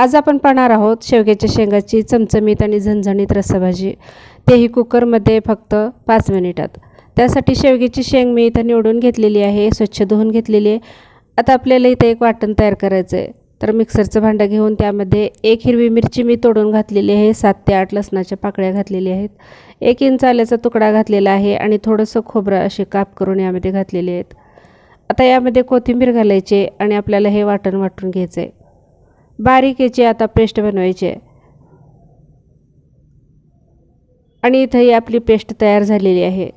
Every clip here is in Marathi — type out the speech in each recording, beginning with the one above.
आज आपण पाहणार आहोत शेवग्याच्या शेंगाची चमचमीत आणि झणझणीत रस्साभाजी तेही कुकरमध्ये फक्त पाच मिनिटात. त्यासाठी शेवग्याची शेंग मी इथं निवडून घेतलेली आहे स्वच्छ धुवून घेतलेली आहे. आता आपल्याला इथं एक वाटण तयार करायचं आहे. तर मिक्सरचं भांडं घेऊन त्यामध्ये एक हिरवी मिरची मी तोडून घातलेली आहे सात ते आठ लसणाच्या पाकळ्या घातलेल्या आहेत. एक इंच आल्याचा तुकडा घातलेला आहे आणि थोडंसं खोबरं असे काप करून यामध्ये घातलेले आहेत. आता यामध्ये कोथिंबीर घालायची आणि आपल्याला हे वाटण वाटून घ्यायचं आहे. बारीक याची आता पेस्ट बनवायची. आहे आणि इथं ही आपली पेस्ट तयार झालेली आहे.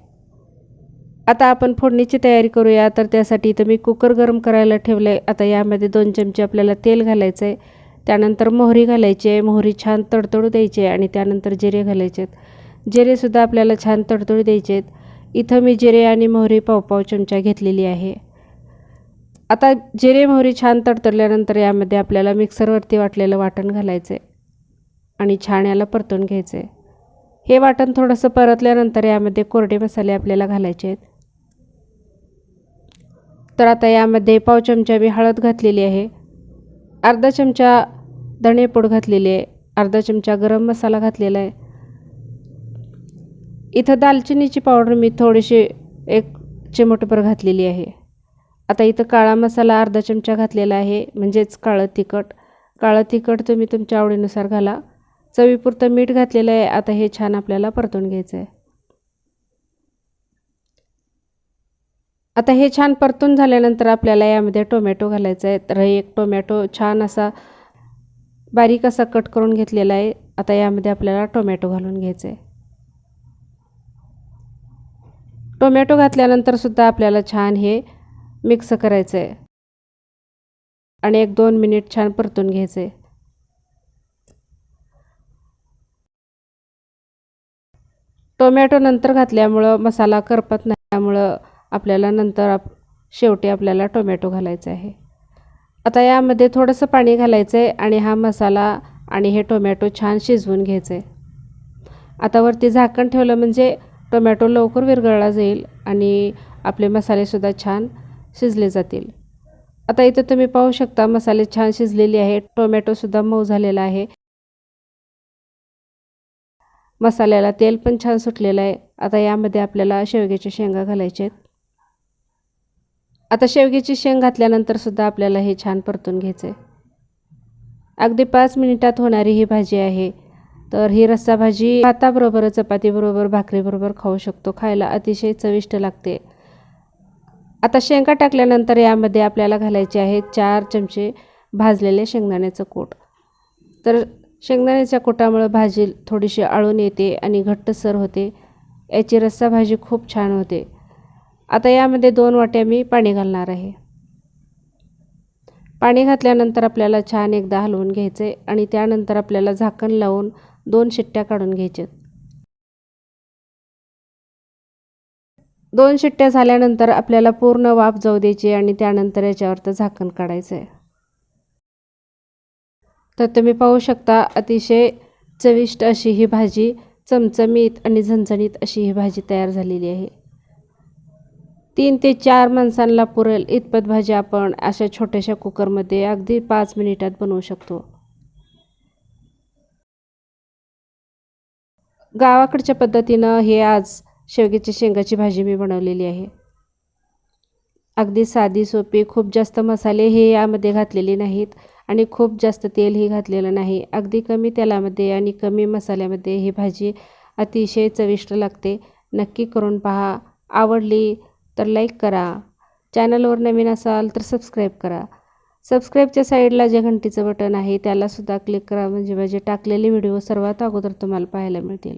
आता आपण फोडणीची तयारी करूया तर त्यासाठी इथं मी कुकर गरम करायला ठेवलं आहे आता यामध्ये दोन चमचे आपल्याला तेल घालायचं आहे त्यानंतर मोहरी घालायची आहे. मोहरी छान तडतडू द्यायची आहे आणि त्यानंतर जिरे घालायचे आहेत. जिरेसुद्धा आपल्याला छान तडतडू द्यायचे आहेत. इथं मी जिरे आणि मोहरी पावपाव चमचा घेतलेली आहे. आता जिरे मोहरी छान तडतडल्यानंतर यामध्ये आपल्याला मिक्सरवरती वाटलेलं वाटण घालायचं आहे आणि छान याला परतून घ्यायचं आहे हे वाटण थोडंसं परतल्यानंतर यामध्ये कोरडे मसाले आपल्याला घालायचे आहेत. तर आता यामध्ये पाव चमचा मी हळद घातलेली आहे. अर्धा चमचा धणेपूड घातलेली आहे. अर्धा चमचा गरम मसाला घातलेला आहे. इथं दालचिनीची पावडर मी थोडीशी एक चिमटभर घातलेली आहे. आता इथं काळा मसाला अर्धा चमचा घातलेला आहे म्हणजेच काळं तिखट. काळं तिखट तुम्ही तुमच्या आवडीनुसार घाला. चवीपुरतं मीठ घातलेलं आहे आता हे छान आपल्याला परतून घ्यायचं आहे. आता हे छान परतून झाल्यानंतर आपल्याला यामध्ये टोमॅटो घालायचा आहे. तर एक टोमॅटो छान असा बारीक असा कट करून घेतलेला आहे. आता यामध्ये आपल्याला टोमॅटो घालून घ्यायचं आहे. टोमॅटो घातल्यानंतर सुद्धा आपल्याला छान हे मिक्स करायचं. आहे आणि एक दोन मिनिट छान परतून घ्यायचं. आहे टोमॅटो नंतर घातल्यामुळं मसाला करपत नाही त्यामुळं आपल्याला नंतर आप शेवटी आपल्याला टोमॅटो घालायचं आहे. आता यामध्ये थोडंसं पाणी घालायचं आहे आणि हा मसाला आणि हे टोमॅटो छान शिजवून घ्यायचं. आहे आता वरती झाकण ठेवलं म्हणजे टोमॅटो लवकर विरघळला जाईल आणि आपले मसालेसुद्धा छान शिजले जातील. आता इथं तुम्ही पाहू शकता मसाले छान शिजलेले आहे टोमॅटोसुद्धा मऊ झालेला आहे. मसाल्याला तेल पण छान सुटलेलं आहे. आता यामध्ये आपल्याला शेवग्याच्या शेंगा घालायच्या आहेत. आता शेवग्याची शेंग घातल्यानंतर सुद्धा आपल्याला हे छान परतून घ्यायचं आहे अगदी पाच मिनिटात होणारी ही भाजी आहे. तर ही रस्सा भाजी भाताबरोबर चपातीबरोबर भाकरीबरोबर खाऊ शकतो. खायला अतिशय चविष्ट लागते. आता शेंगा टाकल्यानंतर यामध्ये आपल्याला घालायचे आहेत चार चमचे भाजलेले शेंगदाण्याचं कोट. तर शेंगदाण्याच्या कोटामुळं भाजी थोडीशी आळून येते आणि घट्टसर होते. याची रस्सा भाजी खूप छान होते. आता यामध्ये दोन वाट्या मी पाणी घालणार आहे. पाणी घातल्यानंतर आपल्याला छान एकदा हलवून घ्यायचं आहे आणि त्यानंतर आपल्याला झाकण लावून दोन शिट्ट्या काढून घ्यायच्यात. दोन शिट्ट्या झाल्यानंतर आपल्याला पूर्ण वाफ जाऊ द्यायची आणि त्यानंतर याच्यावरतं झाकण काढायचं आहे. तर तुम्ही पाहू शकता अतिशय चविष्ट अशी ही भाजी चमचमीत आणि झणझणीत अशी ही भाजी तयार झालेली आहे. तीन ते चार माणसांना पुरेल इतपत भाजी आपण अशा छोट्याशा कुकरमध्ये अगदी पाच मिनिटात बनवू शकतो. गावाकडच्या पद्धतीनं हे आज शेवग्याच्या शेंगाची भाजी मी बनवलेली आहे. अगदी साधी सोपी खूप जास्त मसाले हे यामध्ये घातलेले नाहीत आणि खूप जास्त तेलही घातलेलं नाही. अगदी कमी तेलामध्ये आणि कमी मसाल्यामध्ये ही भाजी अतिशय चविष्ट लागते. नक्की करून पहा. आवडली तर लाईक करा. चॅनलवर नवीन असाल तर सबस्क्राईब करा. सबस्क्राईबच्या साईडला जे घंटीचं बटन आहे त्यालासुद्धा क्लिक करा. म्हणजे माझे टाकलेले व्हिडिओ सर्वात अगोदर तुम्हाला पाहायला मिळतील.